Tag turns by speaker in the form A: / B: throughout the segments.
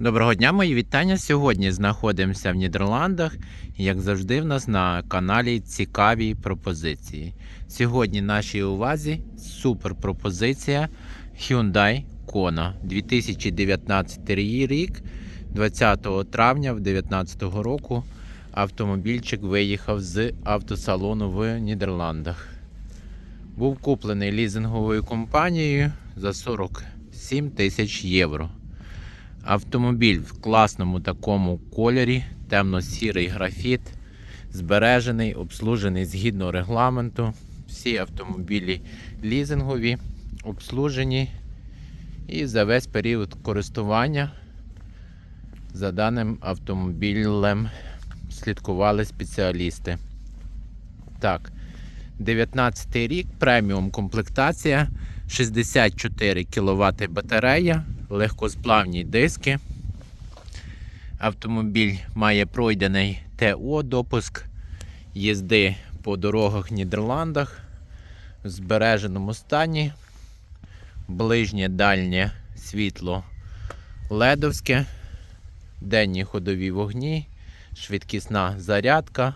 A: Доброго дня, мої вітання. Сьогодні знаходимося в Нідерландах. Як завжди, в нас на каналі цікаві пропозиції. Сьогодні нашій увазі супер пропозиція Hyundai Kona 2019 рік, 20 травня 2019 року. Автомобільчик виїхав з автосалону в Нідерландах. Був куплений лізинговою компанією за 47 тисяч євро. Автомобіль в класному такому кольорі, темно-сірий графіт, збережений, обслужений згідно регламенту. Всі автомобілі лізингові, обслужені і за весь період користування за даним автомобілем слідкували спеціалісти. Так, 19 рік, преміум комплектація, 64 кВт батарея, легкосплавні диски. Автомобіль має пройдений ТО допуск їзди по дорогах в Нідерландах в збереженому стані. Ближнє дальнє світло ледовське, денні ходові вогні, швидкісна зарядка,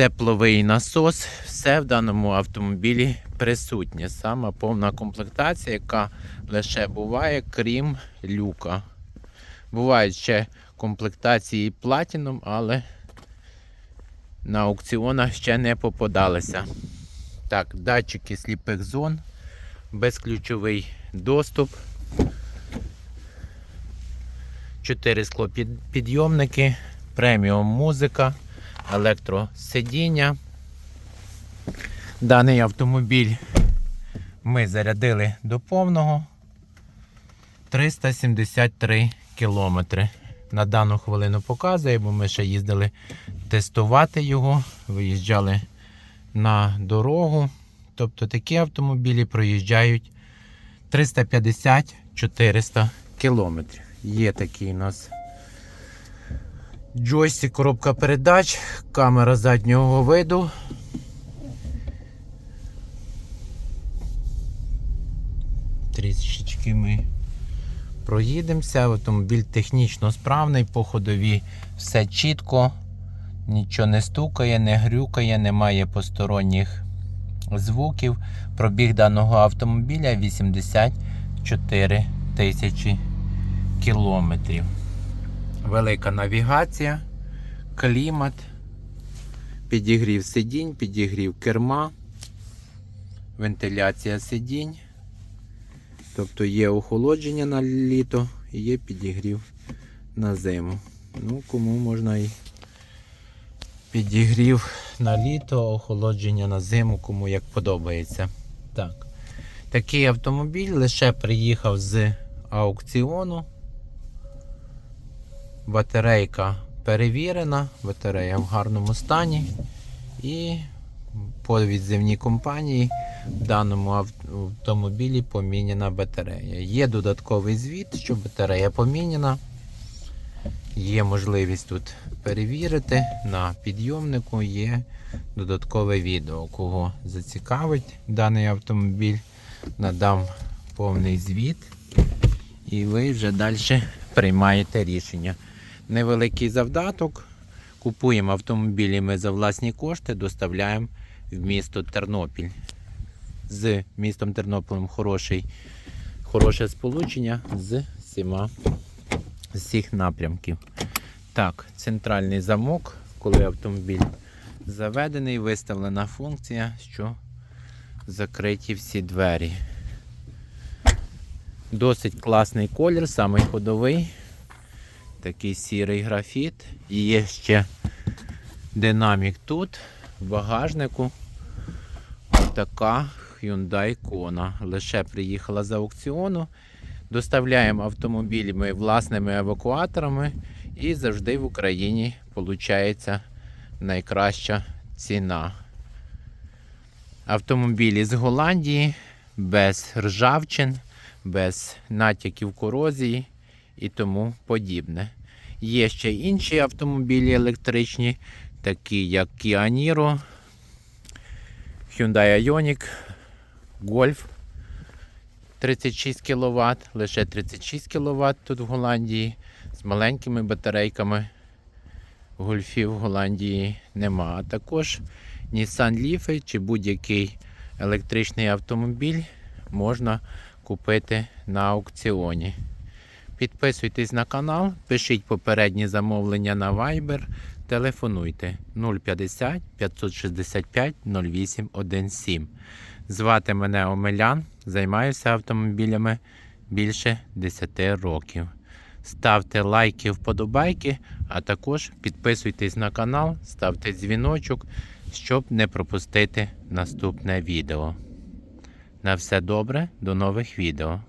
A: тепловий насос. Все в даному автомобілі присутнє. Сама повна комплектація, яка лише буває, крім люка. Бувають ще комплектації Platinum, але на аукціонах ще не попадалися. Так, датчики сліпих зон, безключовий доступ. Чотири склопідйомники, преміум музика, електросидіння. Даний автомобіль ми зарядили до повного 373 кілометри. На дану хвилину показує, бо ми ще їздили тестувати його, виїжджали на дорогу. Тобто такі автомобілі проїжджають 350-400 кілометрів. Є такий у нас джойстик, коробка передач, камера заднього виду. Трішечки ми проїдемося. Автомобіль технічно справний, по ходові все чітко, нічого не стукає, не грюкає, немає посторонніх звуків. Пробіг даного автомобіля 84 тисячі кілометрів. Велика навігація, клімат, підігрів сидінь, підігрів керма, вентиляція сидінь. Тобто є охолодження на літо і є підігрів на зиму. Ну, кому можна і підігрів на літо, охолодження на зиму, кому як подобається. Так. Такий автомобіль лише приїхав з аукціону. Батарейка перевірена, батарея в гарному стані. І по відзивній компанії в даному автомобілі поміняна батарея. Є додатковий звіт, що батарея поміняна. Є можливість тут перевірити. На підйомнику є додаткове відео. Кого зацікавить даний автомобіль, надам повний звіт. І ви вже далі приймаєте рішення. Невеликий завдаток. Купуємо автомобілі ми за власні кошти, доставляємо в місто Тернопіль. З містом Тернополем хороший, хороше сполучення з всіма з всіх напрямків. Так, центральний замок, коли автомобіль заведений, виставлена функція, що закриті всі двері. Досить класний колір, самий ходовий. Такий сірий графіт. І є ще динамік тут, в багажнику. Така Hyundai Kona. Лише приїхала з аукціону. Доставляємо автомобілі ми власними евакуаторами і завжди в Україні виходить найкраща ціна. Автомобілі з Голландії без ржавчин, без натяків корозії і тому подібне. Є ще інші автомобілі електричні, такі як Kia Niro, Hyundai Ioniq, Golf 36 кВт, лише 36 кВт тут в Голландії. З маленькими батарейками гольфів в Голландії нема. А також Nissan Leaf чи будь-який електричний автомобіль можна купити на аукціоні. Підписуйтесь на канал, пишіть попередні замовлення на Viber, телефонуйте 050 565 0817. Звати мене Омелян, займаюся автомобілями більше 10 років. Ставте лайки, вподобайки, а також підписуйтесь на канал, ставте дзвіночок, щоб не пропустити наступне відео. На все добре, до нових відео.